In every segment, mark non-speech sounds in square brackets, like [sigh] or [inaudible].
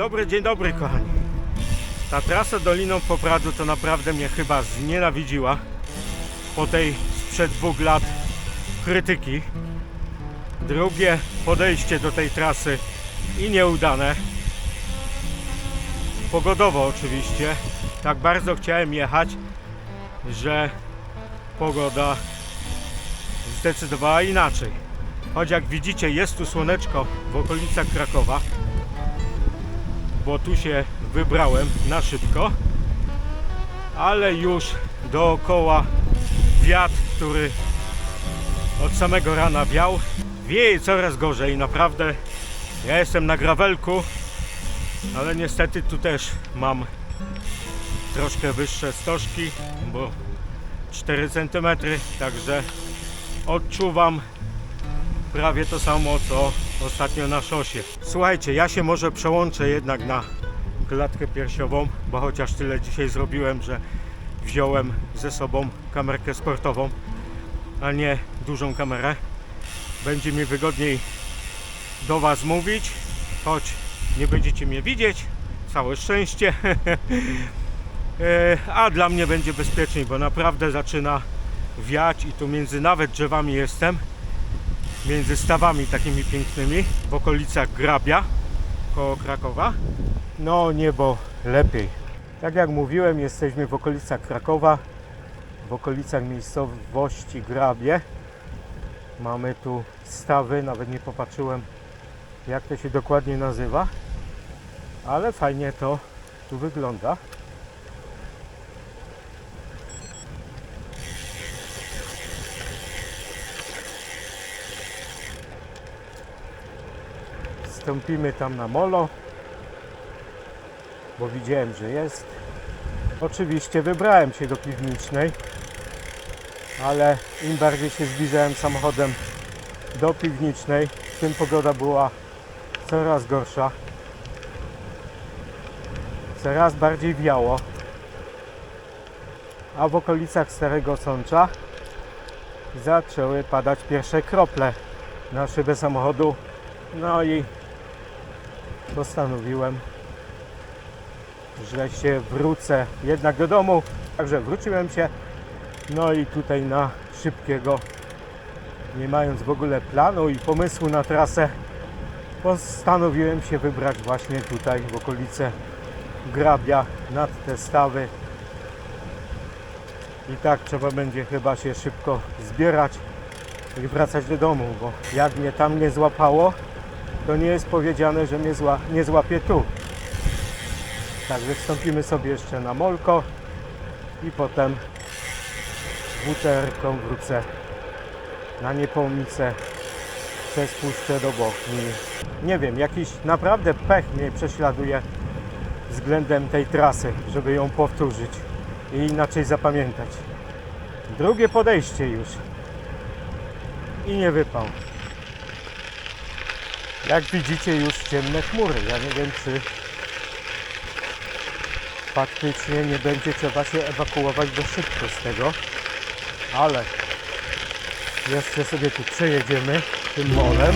dobry, dzień dobry kochani. Ta trasa Doliną Popradu to naprawdę mnie chyba znienawidziła po tej sprzed dwóch lat krytyki. Drugie podejście do tej trasy i nieudane. Pogodowo oczywiście. Tak bardzo chciałem jechać, że pogoda zdecydowała inaczej. Choć jak widzicie jest tu słoneczko w okolicach Krakowa, bo tu się wybrałem na szybko, ale już dookoła wiatr, który od samego rana wiał, wieje coraz gorzej. Naprawdę ja jestem na grawelku, ale niestety tu też mam troszkę wyższe stożki, bo 4 cm, także odczuwam prawie to samo co ostatnio na szosie. Słuchajcie, ja się może przełączę jednak na klatkę piersiową, bo chociaż tyle dzisiaj zrobiłem, że wziąłem ze sobą kamerkę sportową, a nie dużą kamerę. Będzie mi wygodniej do Was mówić, choć nie będziecie mnie widzieć. Całe szczęście. [laughs] E, a dla mnie będzie bezpieczniej, bo naprawdę zaczyna wiać i tu między nawet drzewami jestem między stawami takimi pięknymi w okolicach Grabia koło Krakowa. No niebo lepiej. Tak jak mówiłem, jesteśmy w okolicach Krakowa, w okolicach miejscowości Grabie. Mamy tu stawy, nawet nie popatrzyłem jak to się dokładnie nazywa, ale fajnie to tu wygląda. Wstąpimy tam na molo, bo widziałem, że jest. Oczywiście wybrałem się do piwnicznej, ale im bardziej się zbliżałem samochodem do piwnicznej, tym pogoda była coraz gorsza. Coraz bardziej wiało. A w okolicach Starego Sącza zaczęły padać pierwsze krople na szybę samochodu. No i postanowiłem, że się wrócę jednak do domu. Także wróciłem się. No i tutaj na szybkiego, nie mając w ogóle planu i pomysłu na trasę, postanowiłem się wybrać właśnie tutaj w okolice Grabia nad te stawy. I tak trzeba będzie chyba się szybko zbierać i wracać do domu, bo jak mnie tam nie złapało, to nie jest powiedziane, że mnie zła, nie złapie tu. Także wstąpimy sobie jeszcze na molko i potem WTR-ką wrócę na Niepołmicę przez Puszczę do Bochni. Nie wiem, jakiś naprawdę pech mnie prześladuje względem tej trasy, żeby ją powtórzyć i inaczej zapamiętać. Drugie podejście już i nie wypał. Jak widzicie już ciemne chmury. Ja nie wiem czy faktycznie nie będzie trzeba się ewakuować do szybko z tego, ale jeszcze sobie tu przejedziemy tym molem.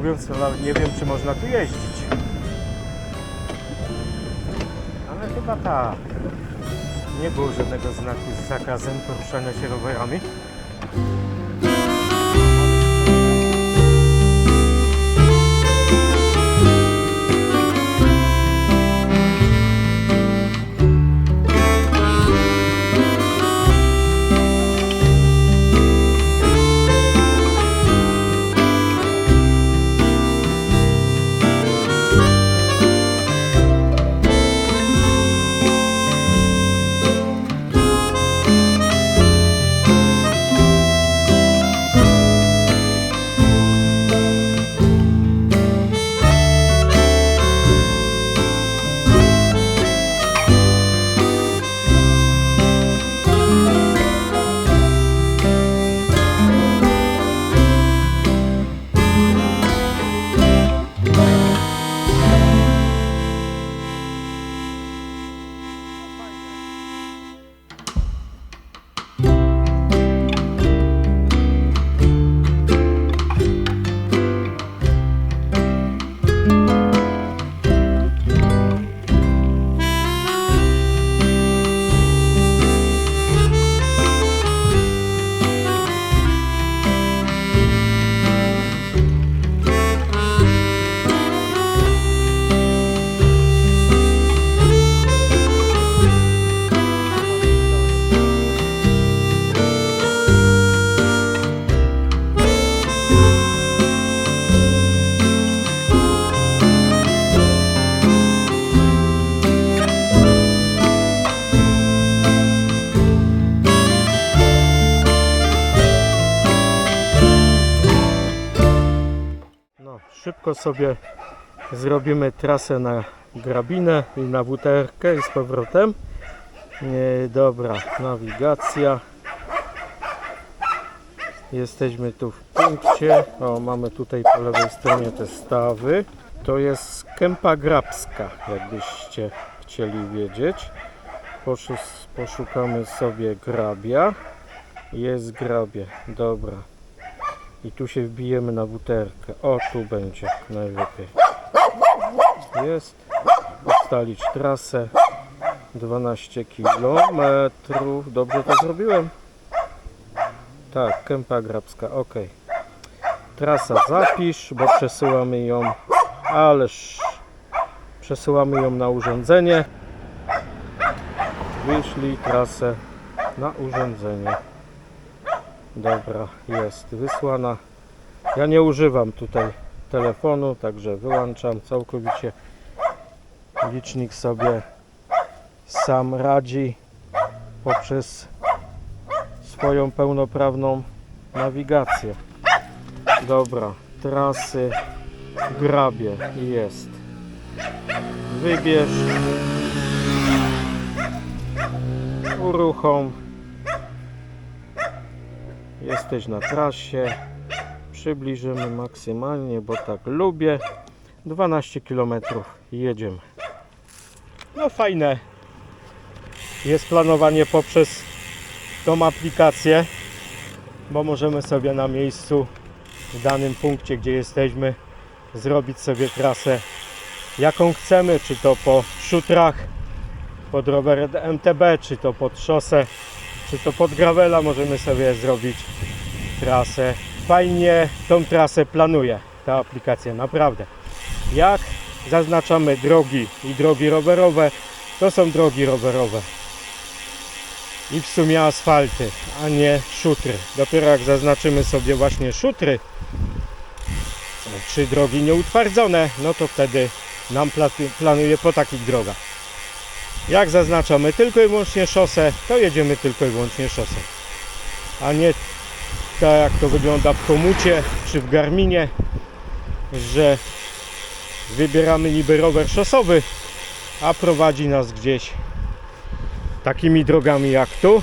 Mówiąc, nawet nie wiem, czy można tu jeździć. Ale chyba tak. Nie było żadnego znaku z zakazem poruszania się rowerami. Szybko sobie zrobimy trasę na grabinę i na wuterkę i z powrotem. Dobra, nawigacja. Jesteśmy tu w punkcie. O, mamy tutaj po lewej stronie te stawy. To jest kępa grabska, jakbyście chcieli wiedzieć. Poszukamy sobie grabia. Jest grabie, dobra. I tu się wbijemy na buterkę. O, tu będzie najlepiej. Jest. Ustalić trasę. 12 km. Dobrze to zrobiłem? Tak, kępa grabska, ok. Trasa zapisz, bo przesyłamy ją, ależ przesyłamy ją na urządzenie. Wyszli trasę na urządzenie. Dobra, jest wysłana. Ja nie używam tutaj telefonu, także wyłączam całkowicie. Licznik sobie sam radzi poprzez swoją pełnoprawną nawigację. Dobra, trasy grabie jest. Wybierz uruchom jesteś na trasie. Przybliżymy maksymalnie, bo tak lubię. 12 km jedziemy. No fajne. Jest planowanie poprzez tą aplikację bo możemy sobie na miejscu w danym punkcie gdzie jesteśmy zrobić sobie trasę jaką chcemy czy to po szutrach pod rower MTB czy to pod szosę czy to pod gravela możemy sobie zrobić trasę. Fajnie tą trasę planuje ta aplikacja, naprawdę. Jak zaznaczamy drogi i drogi rowerowe, to są drogi rowerowe. I w sumie asfalty, a nie szutry. Dopiero jak zaznaczymy sobie właśnie szutry, czy drogi nieutwardzone, no to wtedy nam pla- planuje po takich drogach. Jak zaznaczamy tylko i wyłącznie szosę, to jedziemy tylko i wyłącznie szosę. A nie tak jak to wygląda w komucie czy w Garminie, że wybieramy niby rower szosowy, a prowadzi nas gdzieś takimi drogami jak tu,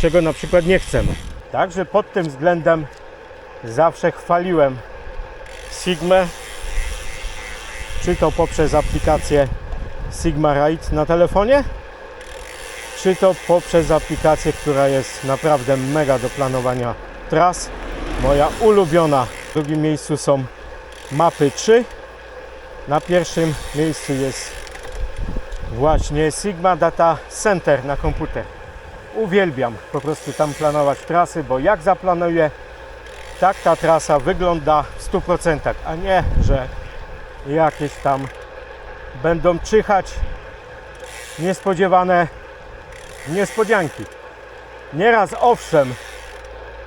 czego na przykład nie chcemy. Także pod tym względem zawsze chwaliłem Sigmę, czy to poprzez aplikację Sigma Ride na telefonie, czy to poprzez aplikację, która jest naprawdę mega do planowania tras. Moja ulubiona. W drugim miejscu są mapy 3. Na pierwszym miejscu jest właśnie Sigma Data Center na komputer. Uwielbiam po prostu tam planować trasy, bo jak zaplanuję, tak ta trasa wygląda w 100%, a nie, że jakieś tam będą czyhać niespodziewane niespodzianki. Nieraz owszem,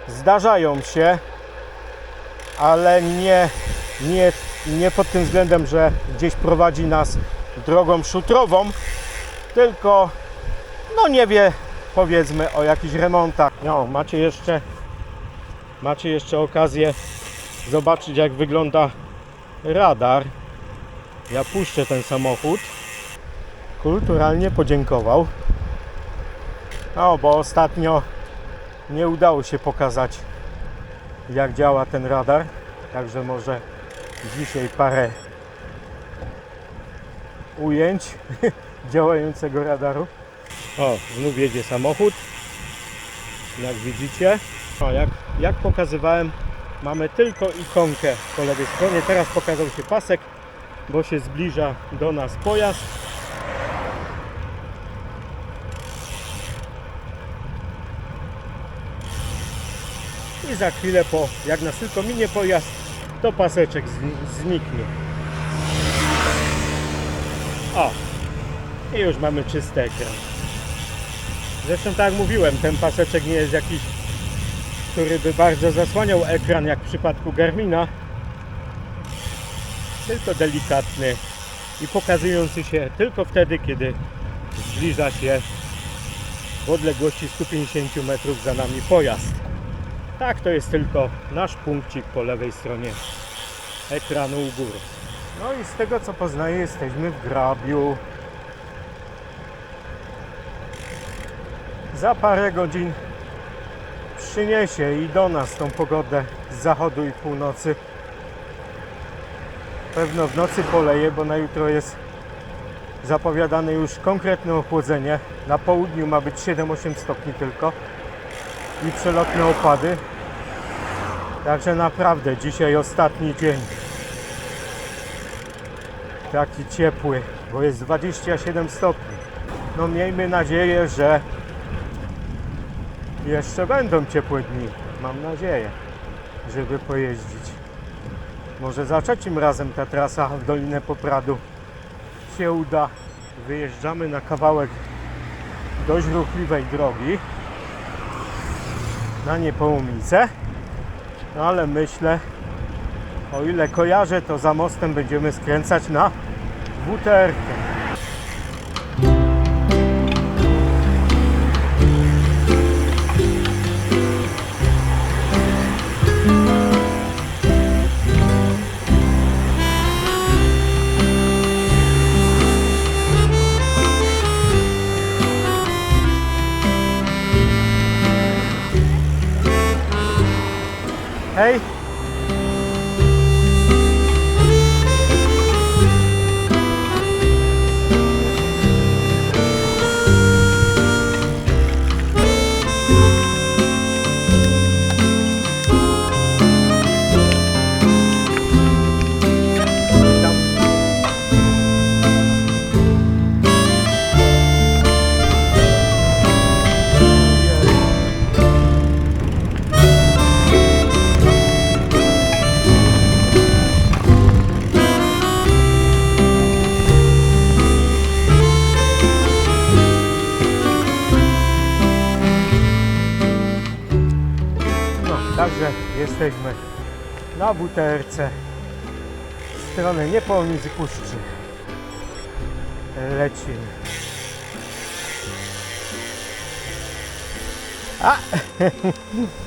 zdarzają się, ale nie, nie, nie pod tym względem, że gdzieś prowadzi nas drogą szutrową, tylko no nie wie powiedzmy o jakichś remontach. No, macie jeszcze macie jeszcze okazję zobaczyć jak wygląda radar. Ja puszczę ten samochód. Kulturalnie podziękował. No, bo ostatnio nie udało się pokazać jak działa ten radar. Także może dzisiaj parę ujęć [laughs] działającego radaru. O, znów jedzie samochód. Jak widzicie. O, jak, jak pokazywałem, mamy tylko ikonkę po lewej stronie. Teraz pokazał się pasek, bo się zbliża do nas pojazd. I za chwilę po, jak nas tylko minie pojazd, to paseczek zni- zniknie. O! I już mamy czysty ekran. Zresztą tak jak mówiłem, ten paseczek nie jest jakiś, który by bardzo zasłaniał ekran, jak w przypadku Garmina. Tylko delikatny i pokazujący się tylko wtedy, kiedy zbliża się w odległości 150 metrów za nami pojazd. Tak, to jest tylko nasz punkcik po lewej stronie ekranu u góry. No i z tego co poznaję jesteśmy w Grabiu. Za parę godzin przyniesie i do nas tą pogodę z zachodu i północy. Pewno w nocy poleje, bo na jutro jest zapowiadane już konkretne ochłodzenie. Na południu ma być 7-8 stopni tylko i przelotne opady. Także naprawdę dzisiaj ostatni dzień. Taki ciepły, bo jest 27 stopni. No miejmy nadzieję, że jeszcze będą ciepłe dni. Mam nadzieję, żeby pojeździć. Może za trzecim razem ta trasa w Dolinę Popradu się uda. Wyjeżdżamy na kawałek dość ruchliwej drogi na Niepołomice. No ale myślę, o ile kojarzę, to za mostem będziemy skręcać na WTR. Hej! Hey. Buterce w stronę Niepołomicy Puszczy. Lecimy. A! [laughs]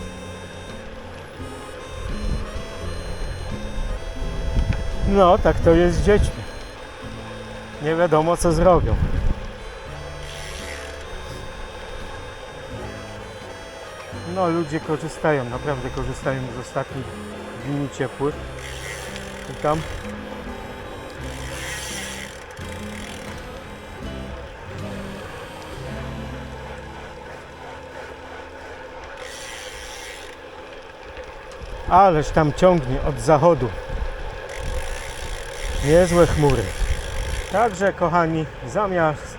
No, tak to jest z dziećmi. Nie wiadomo co zrobią. No ludzie korzystają, naprawdę korzystają z ostatnich dni ciepłych. I tam Ależ tam ciągnie od zachodu. Niezłe chmury. Także kochani, zamiast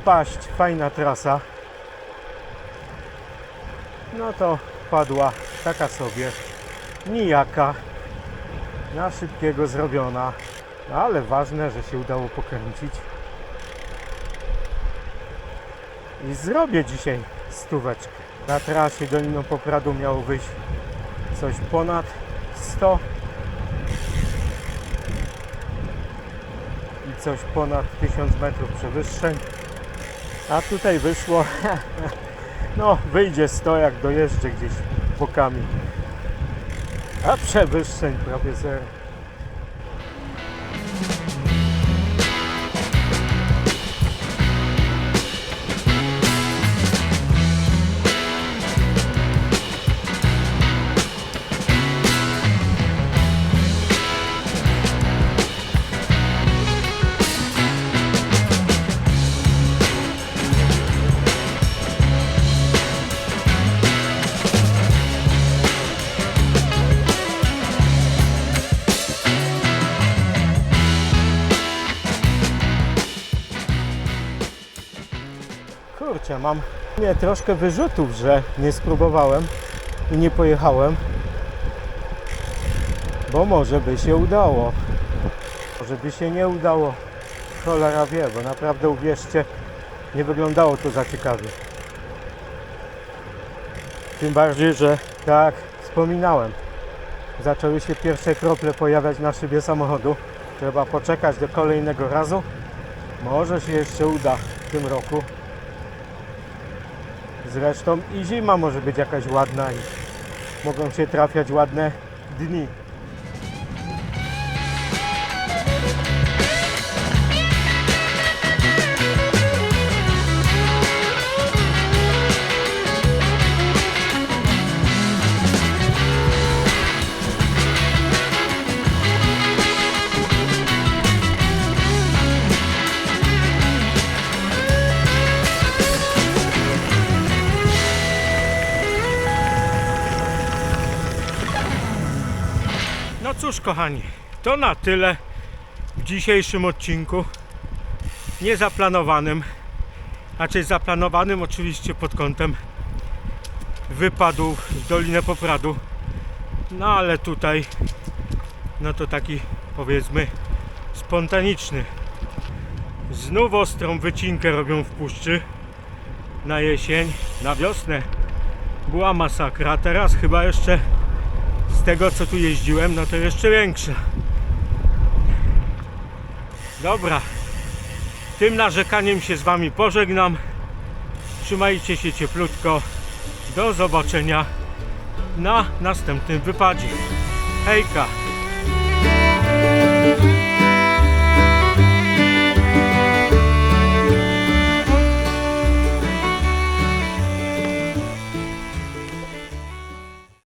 wpaść fajna trasa, no to padła taka sobie nijaka, na szybkiego zrobiona, no ale ważne, że się udało pokręcić. I zrobię dzisiaj stóweczkę. Na trasie Doliną Popradu miało wyjść coś ponad 100 i coś ponad 1000 metrów przewyższeń. A tutaj wyszło [laughs] no wyjdzie 100 jak dojeżdżę gdzieś bokami. A przewyższeń prawie zero. Kurczę, mam nie, troszkę wyrzutów, że nie spróbowałem i nie pojechałem. Bo może by się udało. Może by się nie udało. Cholera wie, bo naprawdę uwierzcie, nie wyglądało to za ciekawie. Tym bardziej, że tak wspominałem, zaczęły się pierwsze krople pojawiać na szybie samochodu. Trzeba poczekać do kolejnego razu. Może się jeszcze uda w tym roku. Zresztą i zima może być jakaś ładna i mogą się trafiać ładne dni. Cóż, kochani, to na tyle w dzisiejszym odcinku. Niezaplanowanym, raczej zaplanowanym oczywiście pod kątem wypadów w Dolinę Popradu. No ale tutaj, no to taki powiedzmy spontaniczny. Znów ostrą wycinkę robią w puszczy na jesień, na wiosnę. Była masakra, teraz chyba jeszcze tego co tu jeździłem, no to jeszcze większa. Dobra, tym narzekaniem się z Wami pożegnam. Trzymajcie się cieplutko. Do zobaczenia na następnym wypadzie. Hejka!